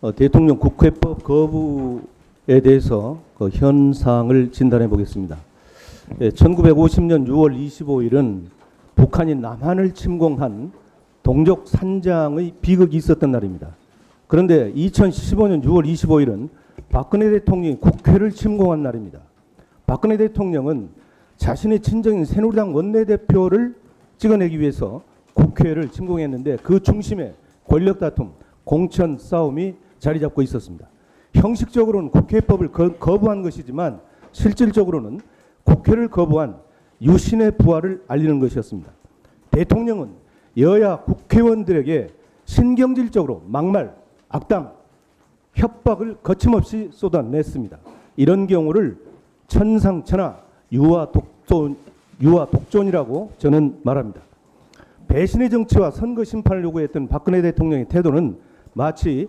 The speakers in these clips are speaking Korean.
어, 대통령 국회법 거부에 대해서 그 현상을 진단해 보겠습니다. 예, 1950년 6월 25일은 북한이 남한을 침공한 동족 산장의 비극이 있었던 날입니다. 그런데 2015년 6월 25일은 박근혜 대통령이 국회를 침공한 날입니다. 박근혜 대통령은 자신의 친정인 새누리당 원내대표를 찍어내기 위해서 국회를 침공했는데 그 중심에 권력 다툼, 공천 싸움이 자리 잡고 있었습니다. 형식적으로는 국회법을 거, 거부한 것이지만 실질적으로는 국회를 거부한 유신의 부활을 알리는 것이었습니다. 대통령은 여야 국회의원들에게 신경질적으로 막말, 악담, 협박을 거침없이 쏟아냈습니다. 이런 경우를 천상천하 유아 독존 유아 독존이라고 저는 말합니다. 배신의 정치와 선거 심판을 요구했던 박근혜 대통령의 태도는 마치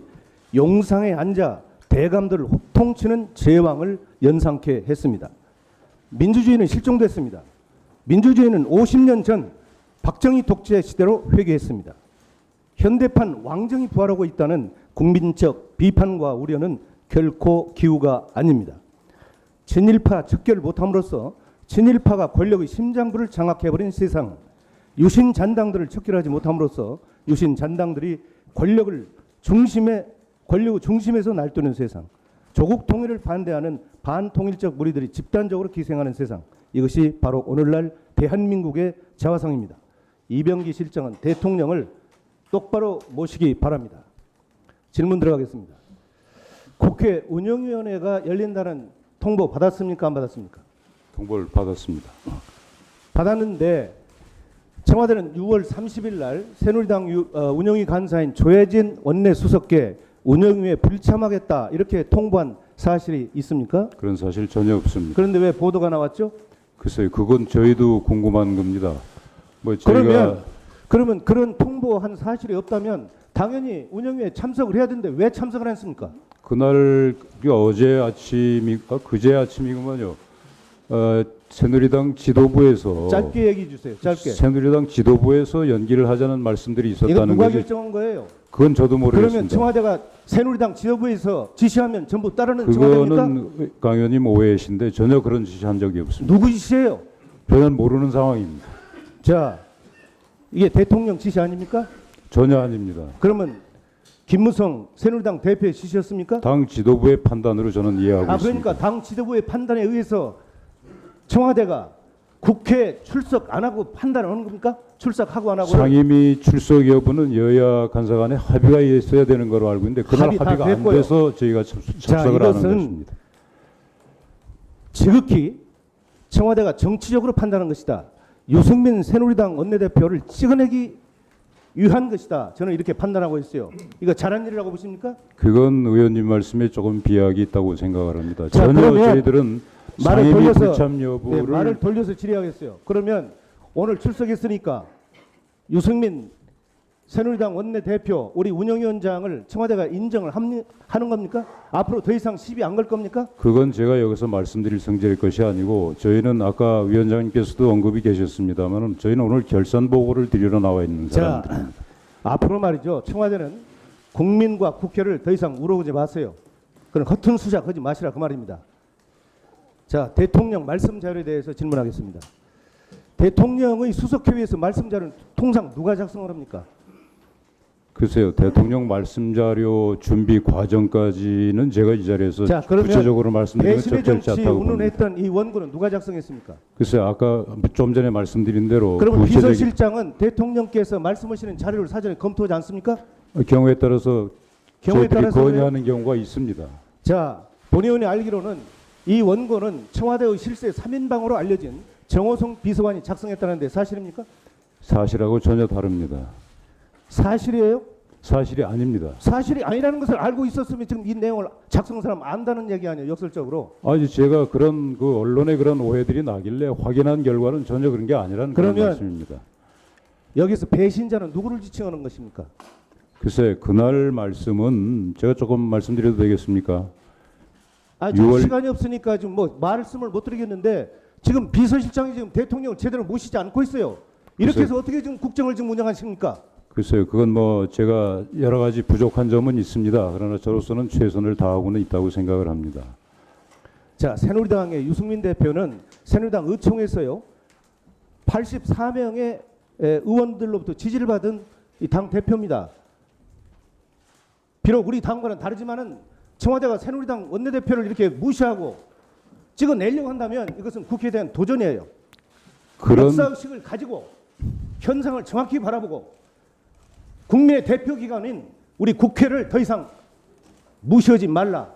용상에 앉아 대감들을 호통치는 제왕을 연상케 했습니다. 민주주의는 실종됐습니다. 민주주의는 50년 전 박정희 독재 시대로 회귀했습니다. 현대판 왕정이 부활하고 있다는 국민적 비판과 우려는 결코 기우가 아닙니다. 친일파 척결 못함으로써 친일파가 권력의 심장부를 장악해버린 세상, 유신 잔당들을 척결하지 못함으로써 유신 잔당들이 권력을 중심에 권력 중심에서 날뛰는 세상, 조국 통일을 반대하는 반통일적 무리들이 집단적으로 기생하는 세상, 이것이 바로 오늘날 대한민국의 자화상입니다. 이병기 실장은 대통령을 똑바로 모시기 바랍니다. 질문 들어가겠습니다. 국회 운영위원회가 열린다는 통보 받았습니까? 안 받았습니까? 통보를 받았습니다. 받았는데 청와대는 6월 30일 날 새누리당 유- 어, 운영위 간사인 조혜진 원내 수석께 운영위에 불참하겠다 이렇게 통보한 사실이 있습니까? 그런 사실 전혀 없습니다. 그런데 왜 보도가 나왔죠? 글쎄요, 그건 저희도 궁금한 겁니다. 뭐 그러면 그러면 그런 통보한 사실이 없다면 당연히 운영위에 참석을 해야 되는데 왜 참석을 안 했습니까? 그날 그 어제 아침이 아, 그제 아침이구만요. 어, 새누리당 지도부에서 짧게 얘기해 주세요. 짧게. 새누리당 지도부에서 연기를 하자는 말씀들이 이거 있었다는 누가 거지. 결정한 거예요? 그건 저도 그러면 모르겠습니다. 청와대가 새누리당 지도부에서 지시하면 전부 따르는 청와대입니까? 그거는 강 의원님 오해이신데 전혀 그런 지시한 적이 없습니다. 누구 지시예요? 저는 모르는 상황입니다. 자, 이게 대통령 지시 아닙니까? 전혀 아닙니다. 그러면 김무성 새누리당 대표의 지시였습니까? 당 지도부의 판단으로 저는 이해하고 아 있습니다. 그러니까 당 지도부의 판단에 의해서 청와대가 국회 출석 안 하고 판단하는 겁니까? 출석하고 안 하고 상임위 출석 여부는 여야 간사 간에 합의가 있어야 되는 거로 알고 있는데 그날 합의 다 합의가 안 됐고요. 돼서 저희가 참- 자, 참석을 하는 이것은 것입니다. 지극히 청와대가 정치적으로 판단한 것이다. 유승민 새누리당 원내대표를 찍어내기 위한 것이다. 저는 이렇게 판단하고 있어요. 이거 잘한 일이라고 보십니까? 그건 의원님 말씀에 조금 비약이 있다고 생각을 합니다. 자, 전혀 그러면 저희들은 말을 돌려서 네, 말을 돌려서 질의하겠어요. 그러면 오늘 출석했으니까 유승민 새누리당 원내대표 우리 운영위원장을 청와대가 인정을 합니, 하는 겁니까? 앞으로 더 이상 시비 안 걸 겁니까? 그건 제가 여기서 말씀드릴 성질일 것이 아니고 저희는 아까 위원장님께서도 언급이 계셨습니다만 저희는 오늘 결산 보고를 드리러 나와 있는 자, 사람들입니다. 앞으로 말이죠. 청와대는 국민과 국회를 더 이상 우러오지 마세요. 그런 허튼 수작 하지 마시라 그 말입니다. 자, 대통령 말씀 자료에 대해서 질문하겠습니다. 대통령의 수석회의에서 말씀 자료는 통상 누가 작성을 합니까? 글쎄요, 대통령 말씀 자료 준비 과정까지는 제가 이 자리에서 자, 구체적으로 말씀드리는 적절치 않다고. 운운했던 이 원고는 누가 작성했습니까? 글쎄요, 아까 좀 전에 말씀드린 대로 구체적인 비서실장은 대통령께서 말씀하시는 자료를 사전에 검토하지 않습니까? 경우에 따라서 경우에 따라서 건의하는 경우가 있습니다. 자, 본의원이 알기로는 이 원고는 청와대의 실세 3인방으로 알려진 정호성 비서관이 작성했다는데 사실입니까? 사실하고 전혀 다릅니다. 사실이에요? 사실이 아닙니다. 사실이 아니라는 것을 알고 있었으면 지금 이 내용을 작성 사람 안다는 얘기 아니에요, 역설적으로. 아니 제가 그런 그 언론의 그런 오해들이 나길래 확인한 결과는 전혀 그런 게 아니라는 그런 그러면 말씀입니다. 여기서 배신자는 누구를 지칭하는 것입니까? 글쎄 그날 말씀은 제가 조금 말씀드려도 되겠습니까? 아, 지금 6월 시간이 없으니까 지금 뭐 말씀을 못 드리겠는데 지금 비서실장이 지금 대통령을 제대로 모시지 않고 있어요. 이렇게 해서 어떻게 지금 국정을 지금 운영하십니까? 글쎄요, 그건 뭐 제가 여러 가지 부족한 점은 있습니다. 그러나 저로서는 최선을 다하고는 있다고 생각을 합니다. 자, 새누리당의 유승민 대표는 새누리당 의총에서요. 84명의 의원들로부터 지지를 받은 이 당 대표입니다. 비록 우리 당과는 다르지만은 청와대가 새누리당 원내대표를 이렇게 무시하고 찍어내려고 한다면 이것은 국회에 대한 도전이에요. 그런 역사의식을 가지고 현상을 정확히 바라보고 국민의 대표 기관인 우리 국회를 더 이상 무시하지 말라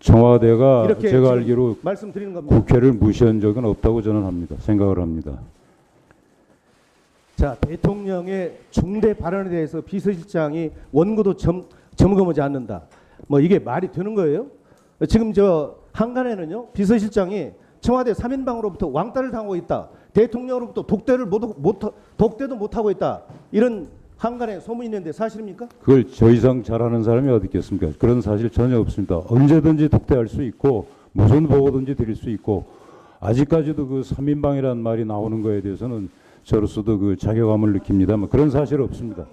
청와대가 제가 알기로 말씀드리는 겁니다. 국회를 무시한 적은 없다고 저는 합니다. 생각을 합니다. 자 대통령의 중대 발언에 대해서 비서실장이 원고도 점, 점검하지 않는다. 뭐 이게 말이 되는 거예요? 지금 저 한간에는요 비서실장이 청와대 3인방으로부터 왕따를 당하고 있다. 대통령으로부터 독대를 못, 못 독대도 못 하고 있다. 이런 한간에 소문이 있는데 사실입니까? 그걸 저 이상 잘하는 사람이 어디 있겠습니까? 그런 사실 전혀 없습니다. 언제든지 독대할 수 있고 무슨 보고든지 드릴 수 있고 아직까지도 그 3인방이라는 말이 나오는 거에 대해서는 저로서도 그 자괴감을 느낍니다만 그런 사실 없습니다.